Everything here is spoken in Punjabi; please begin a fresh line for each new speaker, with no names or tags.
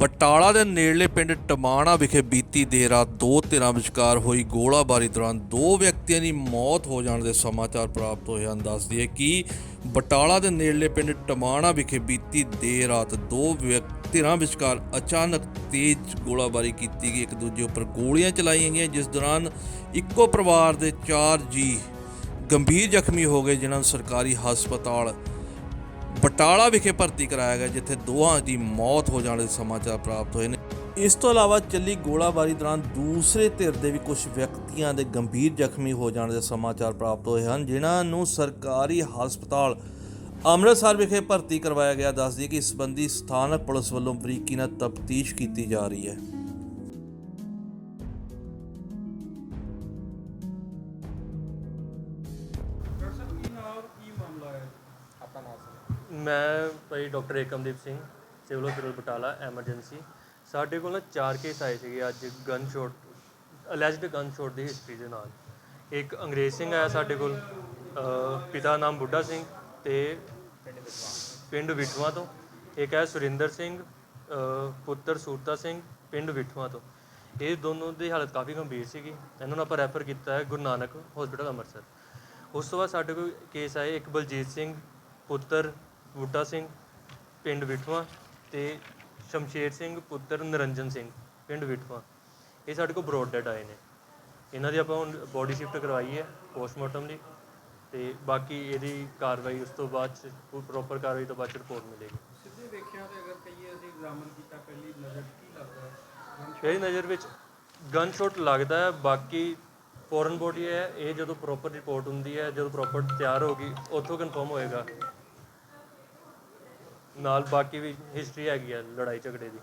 ਬਟਾਲਾ ਦੇ ਨੇੜਲੇ ਪਿੰਡ ਟਮਾਣਾ ਵਿਖੇ ਬੀਤੀ ਦੇਰ ਰਾਤ ਦੋ ਧਿਰਾਂ ਵਿਚਕਾਰ ਹੋਈ ਗੋਲਾਬਾਰੀ ਦੌਰਾਨ ਦੋ ਵਿਅਕਤੀਆਂ ਦੀ ਮੌਤ ਹੋ ਜਾਣ ਦੇ ਸਮਾਚਾਰ ਪ੍ਰਾਪਤ ਹੋਏ ਹਨ। ਦੱਸਦੀ ਹੈ ਕਿ ਬਟਾਲਾ ਦੇ ਨੇੜਲੇ ਪਿੰਡ ਟਮਾਣਾ ਵਿਖੇ ਬੀਤੀ ਦੇਰ ਰਾਤ ਦੋ ਵਿਅਕ- ਧਿਰਾਂ ਵਿਚਕਾਰ ਅਚਾਨਕ ਤੇਜ਼ ਗੋਲਾਬਾਰੀ ਕੀਤੀ ਗਈ। ਇੱਕ ਦੂਜੇ ਉੱਪਰ ਗੋਲੀਆਂ ਚਲਾਈਆਂ ਗਈਆਂ, ਜਿਸ ਦੌਰਾਨ ਇੱਕੋ ਪਰਿਵਾਰ ਦੇ 4 ਜੀ ਗੰਭੀਰ ਜ਼ਖਮੀ ਹੋ ਗਏ, ਜਿਨ੍ਹਾਂ ਨੂੰ ਸਰਕਾਰੀ ਹਸਪਤਾਲ ਬਟਾਲਾ ਵਿਖੇ ਭਰਤੀ ਕਰਾਇਆ ਗਿਆ ਜਿੱਥੇ ਦੋਹਾਂ ਦੀ ਮੌਤ ਹੋ ਜਾਣ ਦੇ ਸਮਾਚਾਰ ਪ੍ਰਾਪਤ ਹੋਏ ਨੇ। ਇਸ ਤੋਂ ਇਲਾਵਾ ਚੱਲੀ ਗੋਲਾਬਾਰੀ ਦੌਰਾਨ ਦੂਸਰੇ ਧਿਰ ਦੇ ਵੀ ਕੁਝ ਵਿਅਕਤੀਆਂ ਦੇ ਗੰਭੀਰ ਜ਼ਖਮੀ ਹੋ ਜਾਣ ਦੇ ਸਮਾਚਾਰ ਪ੍ਰਾਪਤ ਹੋਏ ਹਨ ਜਿਨ੍ਹਾਂ ਨੂੰ ਸਰਕਾਰੀ ਹਸਪਤਾਲ ਅੰਮ੍ਰਿਤਸਰ ਵਿਖੇ ਭਰਤੀ ਕਰਵਾਇਆ ਗਿਆ। ਦੱਸਦੀ ਹੈ ਕਿ ਇਸ ਸੰਬੰਧੀ ਸਥਾਨਕ ਪੁਲਿਸ ਵੱਲੋਂ ਬਰੀਕੀ ਨਾਲ ਤਫਤੀਸ਼ ਕੀਤੀ ਜਾ ਰਹੀ ਹੈ।
ਮੈਂ ਭਾਈ doctor Ekamdeep Singh, civil hospital Batala, emergency. ਸਾਡੇ ਕੋਲ ਨਾ ਚਾਰ ਕੇਸ ਆਏ ਸੀਗੇ ਅੱਜ gun shot alleged gun shot ਦੀ ਹਿਸਟਰੀ ਦੇ ਨਾਲ। ਇੱਕ ਅੰਗਰੇਜ਼ ਸਿੰਘ ਆਇਆ ਸਾਡੇ ਕੋਲ, ਅਹ, ਪਿਤਾ ਨਾਮ ਬੁੱਢਾ ਸਿੰਘ ਤੇ ਪਿੰਡ ਵਿਠਵਾ ਤੋਂ। ਇੱਕ ਹੈ ਸੁਰਿੰਦਰ ਸਿੰਘ ਪੁੱਤਰ ਸੂਰਤਾ ਸਿੰਘ, ਪਿੰਡ ਵਿਠਵਾ ਤੋਂ। ਇਹ ਦੋਨੋਂ ਦੀ ਹਾਲਤ ਕਾਫੀ ਗੰਭੀਰ ਸੀਗੀ। ਇਹਨਾਂ ਨੂੰ ਆਪਾਂ ਰੈਫਰ ਕੀਤਾ ਹੈ ਗੁਰੂ ਨਾਨਕ ਹਸਪੀਟਲ ਅੰਮ੍ਰਿਤਸਰ। ਉਸ ਤੋਂ ਬਾਅਦ ਸਾਡੇ ਕੋਲ ਕੇਸ ਆਏ। ਇੱਕ ਬਲਜੀਤ ਸਿੰਘ, ਪੁੱਤਰ ਬੂਟਾ ਸਿੰਘ ਪਿੰਡ ਵਿਠਵਾ ਤੇ ਸ਼ਮਸ਼ੇਰ ਸਿੰਘ ਪੁੱਤਰ ਨਰਿੰਜਨ ਸਿੰਘ ਪਿੰਡ ਵਿਠਵਾ। ਇਹ ਸਾਡੇ ਕੋਲ ਬਰੋਡ ਡੈਡ ਆਏ ਨੇ। ਇਹਨਾਂ ਦੀ ਆਪਾਂ ਹੁਣ ਬੋਡੀ ਸ਼ਿਫਟ ਕਰਵਾਈ ਹੈ ਪੋਸਟਮਾਰਟਮ ਲਈ ਤੇ ਬਾਕੀ ਇਹਦੀ ਕਾਰਵਾਈ ਉਸ ਤੋਂ ਬਾਅਦ ਚ ਪ੍ਰੋਪਰ ਕਾਰਵਾਈ ਤੋਂ ਬਾਅਦ ਚ ਰਿਪੋਰਟ ਮਿਲੇਗੀ।
ਸਿੱਧੇ ਵੇਖਿਆ ਤੇ ਅਗਰ ਕਹੀਏ ਅਸੀਂ ਐਗਜ਼ਾਮਨ ਕੀਤਾ ਪਹਿਲੀ ਨਜ਼ਰ ਕੀ ਲੱਗਦਾ ਹੈ?
ਮੇਰੀ ਨਜ਼ਰ ਵਿੱਚ ਗਨ ਸ਼ਾਟ ਲੱਗਦਾ ਹੈ ਬਾਕੀ ਫੋਰਨ ਬੋਡੀ ਹੈ ਇਹ ਜਦੋਂ ਪ੍ਰੋਪਰ ਰਿਪੋਰਟ ਹੁੰਦੀ ਹੈ ਜਦੋਂ ਪ੍ਰੋਪਰ ਤਿਆਰ ਹੋਗੀ ਉੱਥੋਂ ਕਨਫਰਮ ਹੋਏਗਾ। ਨਾਲ ਬਾਕੀ ਵੀ ਹਿਸਟਰੀ ਹੈਗੀ ਆ ਲੜਾਈ ਝਗੜੇ ਦੀ।